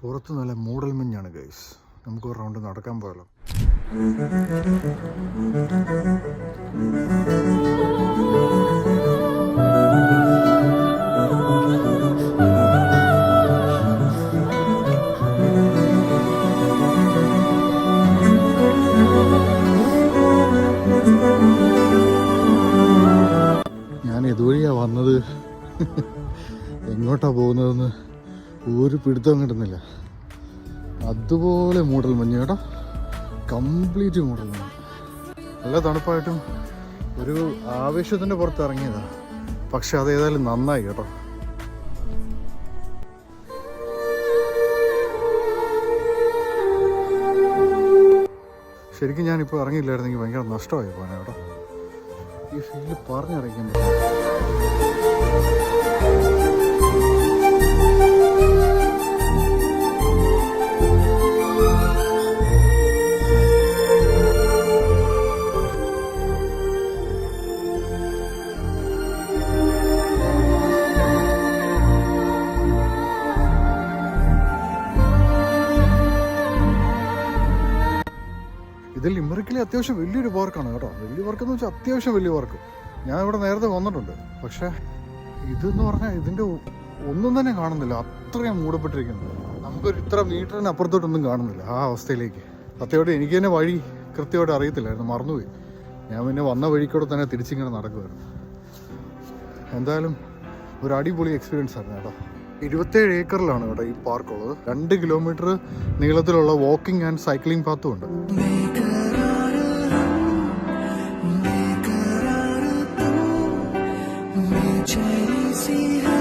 പുറത്ത് നല്ല മൂടൽ മഞ്ഞാണ് ഗൈസ് നമുക്ക് ഒരു റൗണ്ട് നടക്കാൻ പോയാലോ. ഞാൻ ഇതുവഴിയാ വന്നത്. എങ്ങോട്ടാ പോകുന്നതെന്ന് ഒരു പിടുത്തം കിട്ടുന്നില്ല. അതുപോലെ മൂടൽ മഞ്ഞ് കേട്ടോ. കംപ്ലീറ്റ് മൂടൽ മഞ്ഞ്. നല്ല തണുപ്പായിട്ടും ഒരു ആവേശത്തിന്റെ പുറത്ത് ഇറങ്ങിയതാ. പക്ഷെ അതേതായാലും നന്നായി കേട്ടോ. ശരിക്കും ഞാനിപ്പോൾ ഇറങ്ങിയില്ലായിരുന്നെങ്കിൽ ഭയങ്കര നഷ്ടമായി പോകാൻ കേട്ടോ. ഈ ഫീൽ പറഞ്ഞറിയിക്കാൻ. ഇത് ലിമറിക്കിലെ അത്യാവശ്യം വലിയൊരു പാർക്കാണ് കേട്ടോ. വലിയ പാർക്ക് എന്ന് വെച്ചാൽ അത്യാവശ്യം വലിയ പാർക്ക് ഞാൻ ഇവിടെ നേരത്തെ വന്നിട്ടുണ്ട്. പക്ഷേ ഇതെന്ന് പറഞ്ഞാൽ ഇതിന്റെ ഒന്നും തന്നെ കാണുന്നില്ല. അത്രയും മൂടപ്പെട്ടിരിക്കുന്നു. നമുക്കൊരു ഇത്ര മീറ്ററിന് അപ്പുറത്തോട്ടൊന്നും കാണുന്നില്ല ആ അവസ്ഥയിലേക്ക്. സത്യമായിട്ട് എനിക്ക് തന്നെ വഴി കൃത്യമായിട്ട് അറിയത്തില്ലായിരുന്നു. മറന്നുപോയി. ഞാൻ പിന്നെ വന്ന വഴിക്കൂടെ തന്നെ തിരിച്ചിങ്ങനെ നടക്കുമായിരുന്നു എന്തായാലും ഒരു അടിപൊളി എക്സ്പീരിയൻസ് ആയിരുന്നു കേട്ടോ. ഇരുപത്തേഴ് ഏക്കറിലാണ് കേട്ടോ ഈ പാർക്കുള്ളത് രണ്ട് കിലോമീറ്റർ നീളത്തിലുള്ള വാക്കിംഗ് ആൻഡ് സൈക്ലിംഗ് പാത്തും ഉണ്ട്. see how